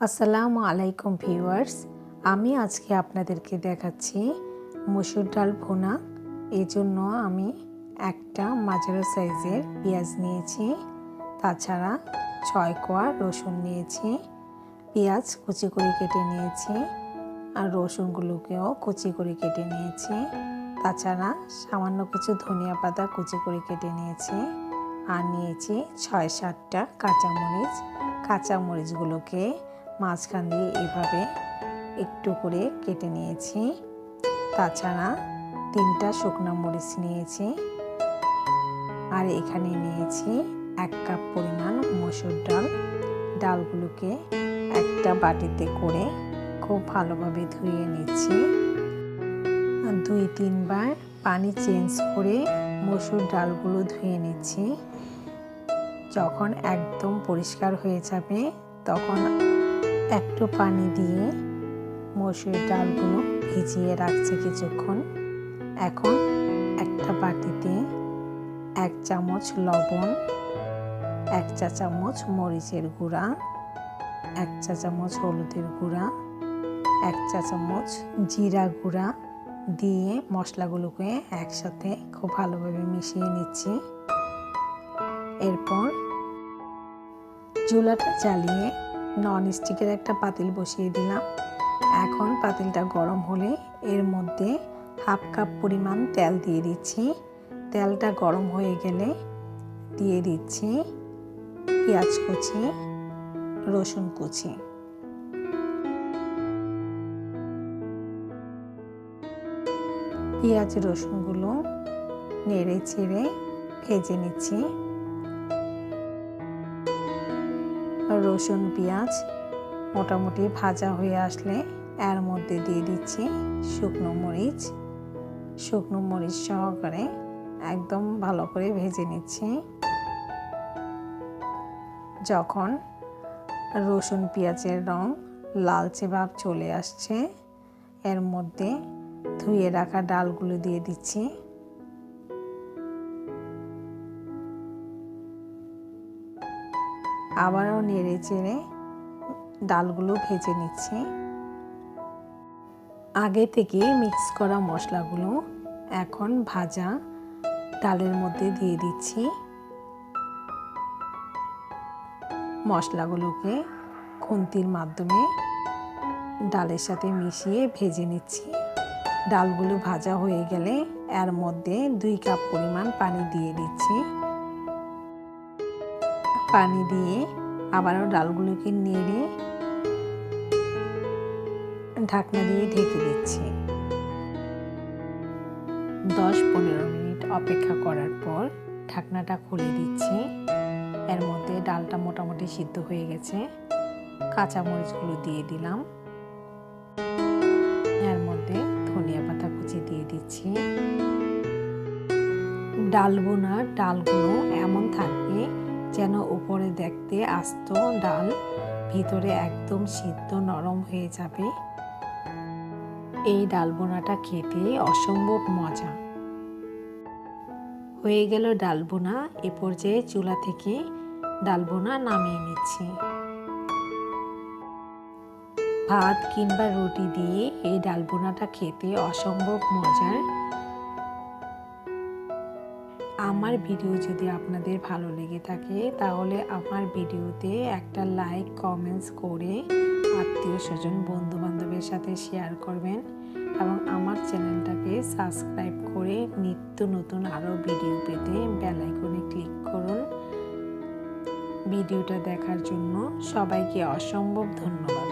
আসসালামু আলাইকুম ভিউয়ার্স, আমি আজকে আপনাদেরকে দেখাচ্ছি মসুর ডাল ভুনা। এই জন্য আমি একটা মাঝারো সাইজের পেঁয়াজ নিয়েছি, তাছাড়া ছয় কোয়া রসুন নিয়েছি, পেঁয়াজ কুচি করে কেটে নিয়েছি, আর রসুনগুলোকেও কুচি করে কেটে নিয়েছি, তাছাড়া সামান্য কিছু ধনিয়া পাতা কুচি করে কেটে নিয়েছি, আর নিয়েছি ছয় সাতটা কাঁচামরিচ। কাঁচামরিচগুলোকে মাঝখান দিয়ে এভাবে একটু করে কেটে নিয়েছি। তাছাড়া তিনটা শুকনো মরিচ নিয়েছি। আর এখানে নিয়েছি এক কাপ পরিমাণ মসুর ডাল। ডালগুলোকে একটা বাটিতে করে খুব ভালোভাবে ধুয়ে নিচ্ছি। দুই, তিনবার পানি চেঞ্জ করে মসুর ডালগুলো ধুয়ে নিচ্ছি। যখন একদম পরিষ্কার হয়ে যাবে, তখন একটু পানি দিয়ে মসুর ডালগুলো ভিজিয়ে রাখছি কিছুক্ষণ। এখন একটা বাটিতে এক চামচ লবণ, এক চা চামচ মরিচের গুঁড়া, এক চা চামচ হলুদের গুঁড়া, এক চা চামচ জিরা গুঁড়া দিয়ে মশলাগুলোকে একসাথে খুব ভালোভাবে মিশিয়ে নিচ্ছি। এরপর চুলাটা জ্বালিয়ে নন স্টিকের একটা পাতিল বসিয়ে দিলাম। এখন পাতিলটা গরম হলে এর মধ্যে হাফ কাপ পরিমাণ তেল দিয়ে দিচ্ছি। তেলটা গরম হয়ে গেলে দিয়ে দিচ্ছি পেঁয়াজ কুচি, রসুন কুচি। পেঁয়াজ রসুনগুলো নেড়ে চেড়ে ভেজে নিচ্ছি। রসুন, পেঁয়াজ মোটামুটি ভাজা হয়ে আসলে এর মধ্যে দিয়ে দিচ্ছি শুকনো মরিচ। শুকনো মরিচ সহকারে একদম ভালো করে ভেজে নিচ্ছি। যখন রসুন, পেঁয়াজের রং লালচে ভাব চলে আসছে, এর মধ্যে ধুয়ে রাখা ডালগুলো দিয়ে দিচ্ছি। আবারও নেড়ে চেড়ে ডালগুলো ভেজে নিচ্ছি। আগে থেকে মিক্স করা মশলাগুলো এখন ভাজা ডালের মধ্যে দিয়ে দিচ্ছি। মশলাগুলোকে খুন্তির মাধ্যমে ডালের সাথে মিশিয়ে ভেজে নিচ্ছি। ডালগুলো ভাজা হয়ে গেলে এর মধ্যে দুই কাপ পরিমাণ পানি দিয়ে দিচ্ছি। পানি দিয়ে আবারও ডালগুলোকে নেড়ে ঢাকনা দিয়ে ঢেকে দিচ্ছি। দশ পনেরো মিনিট অপেক্ষা করার পর ঢাকনাটা খুলে দিচ্ছি। এর মধ্যে ডালটা মোটামুটি সিদ্ধ হয়ে গেছে। কাঁচামরিচগুলো দিয়ে দিলাম। এর মধ্যে ধনিয়া পাতা কুচি দিয়ে দিচ্ছি। ডাল বোনা ডালগুলো এমন থাকবে যেন উপরে দেখতে আস্ত ডাল, ভিতরে একদম সিদ্ধ নরম হয়ে যাবে। এই ডাল বোনাটা খেতে অসম্ভব মজা। হয়ে গেল ডাল বোনা এ পর্যায়ে চুলা থেকে ডাল বোনা নামিয়ে নিচ্ছি। ভাত কিংবা রুটি দিয়ে এই ডাল বোনাটা খেতে অসম্ভব মজার। আমার ভিডিও যদি আপনাদের ভালো লেগে থাকে, তাহলে আমার ভিডিওতে একটা লাইক কমেন্টস করে আত্মীয় স্বজন বন্ধু বান্ধবের সাথে শেয়ার করবেন এবং আমার চ্যানেলটাকে সাবস্ক্রাইব করে নিত্য নতুন আরও ভিডিও পেতে বেল আইকনে ক্লিক করুন। ভিডিওটা দেখার জন্য সবাইকে অসম্ভব ধন্যবাদ।